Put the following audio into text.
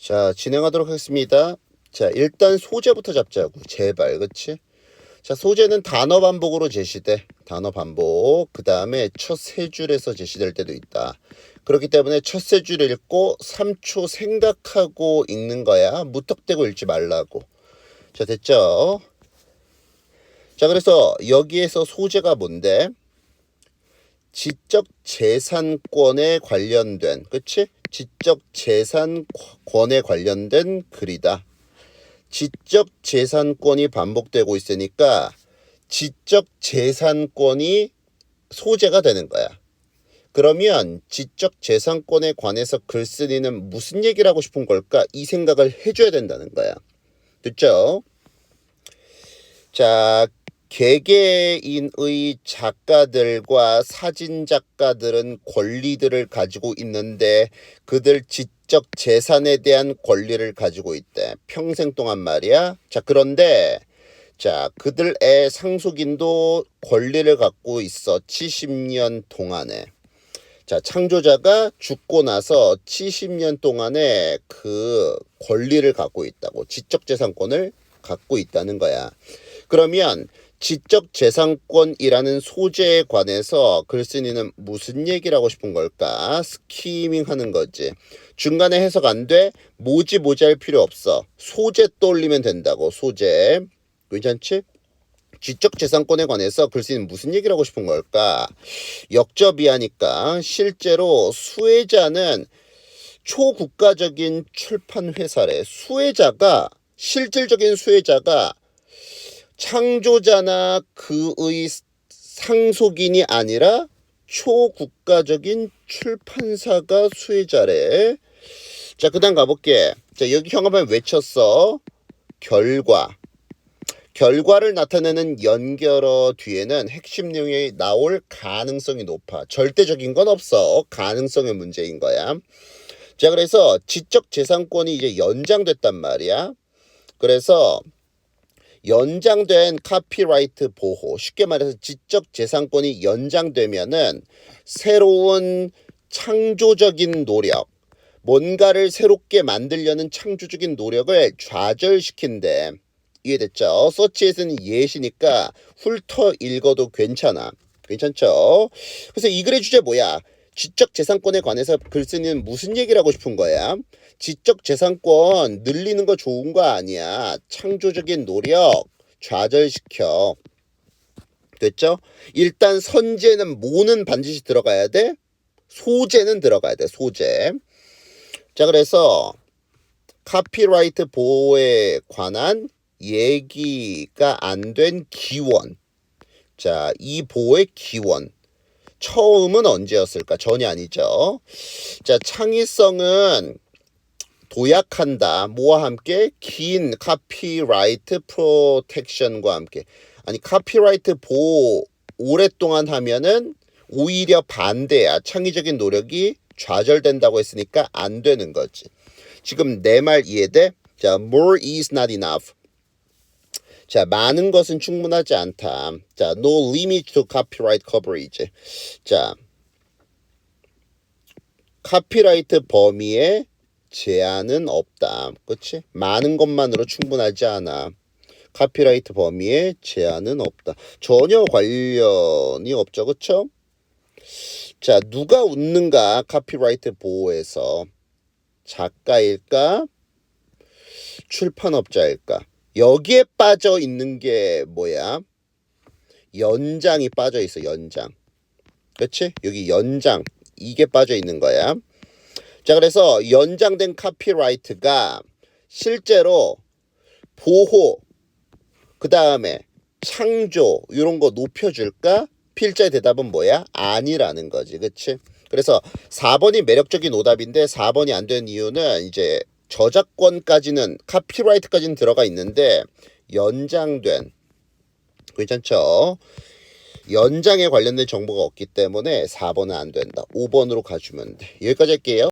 자, 진행하도록 하겠습니다. 자, 일단 소재부터 잡자고. 제발, 그치? 자, 소재는 단어 반복으로 제시돼. 단어 반복. 그 다음에 첫 세 줄에서 제시될 때도 있다. 그렇기 때문에 첫 세 줄 읽고 3초 생각하고 읽는 거야. 무턱대고 읽지 말라고. 자, 됐죠? 자, 그래서 여기에서 소재가 뭔데? 지적 재산권에 관련된, 그치? 지적 재산권에 관련된 글이다. 지적 재산권이 반복되고 있으니까 지적 재산권이 소재가 되는 거야. 그러면 지적 재산권에 관해서 글쓴이는 무슨 얘기를 하고 싶은 걸까? 이 생각을 해줘야 된다는 거야. 됐죠? 자, 개개인의 작가들과 사진 작가들은 권리들을 가지고 있는데 그들 지적 재산에 대한 권리를 가지고 있대. 평생 동안 말이야. 자, 그런데 자, 그들의 상속인도 권리를 갖고 있어. 70년 동안에. 자, 창조자가 죽고 나서 70년 동안에 그 권리를 갖고 있다고. 지적 재산권을 갖고 있다는 거야. 그러면 지적 재산권이라는 소재에 관해서 글쓴이는 무슨 얘기를 하고 싶은 걸까? 스키밍 하는 거지. 중간에 해석 안 돼? 모지 모지할 필요 없어. 소재 떠올리면 된다고. 소재. 괜찮지? 지적 재산권에 관해서 글쓴이는 무슨 얘기를 하고 싶은 걸까? 역접이하니까 실제로 수혜자는 초국가적인 출판 회사래. 수혜자가 실질적인 수혜자가 창조자나 그의 상속인이 아니라 초국가적인 출판사가 수혜자래. 자, 그 다음 가볼게. 자, 여기 형한번 외쳤어. 결과. 결과를 나타내는 연결어 뒤에는 핵심 내용이 나올 가능성이 높아. 절대적인 건 없어. 가능성의 문제인 거야. 자, 그래서 지적 재산권이 이제 연장됐단 말이야. 그래서 연장된 카피라이트 보호, 쉽게 말해서 지적 재산권이 연장되면은 새로운 창조적인 노력, 뭔가를 새롭게 만들려는 창조적인 노력을 좌절시킨대. 이해됐죠? 서치에서는 예시니까 훑어 읽어도 괜찮아. 괜찮죠? 그래서 이 글의 주제 뭐야? 지적 재산권에 관해서 글쓴이는 무슨 얘기를 하고 싶은 거야? 지적 재산권 늘리는 거 좋은 거 아니야. 창조적인 노력 좌절시켜. 됐죠? 일단 선제는 뭐는 반드시 들어가야 돼? 소재는 들어가야 돼. 소재. 자, 그래서 카피라이트 보호에 관한 얘기가 안 된 기원. 자, 이 보호의 기원. 처음은 언제였을까? 전이 아니죠. 자, 창의성은 도약한다. 뭐와 함께? 긴 카피라이트 프로텍션과 함께. 아니, 카피라이트 보호 오랫동안 하면은 오히려 반대야. 창의적인 노력이 좌절된다고 했으니까 안 되는 거지. 지금 내 말 이해돼? 자, more is not enough. 자, 많은 것은 충분하지 않다. 자, no limit to copyright coverage. 자, 카피라이트 범위에 제한은 없다. 그치? 많은 것만으로 충분하지 않아. 카피라이트 범위에 제한은 없다. 전혀 관련이 없죠. 그쵸? 자, 누가 웃는가? 카피라이트 보호에서. 작가일까? 출판업자일까? 여기에 빠져 있는 게 뭐야? 연장이 빠져 있어, 연장. 그치? 여기 연장. 이게 빠져 있는 거야. 자, 그래서 연장된 카피라이트가 실제로 보호, 그 다음에 창조, 이런 거 높여 줄까? 필자의 대답은 뭐야? 아니라는 거지. 그치? 그래서 4번이 매력적인 오답인데 4번이 안 된 이유는 이제 저작권까지는 카피라이트까지는 들어가 있는데 연장된 괜찮죠? 연장에 관련된 정보가 없기 때문에 4번은 안 된다. 5번으로 가주면 돼. 여기까지 할게요.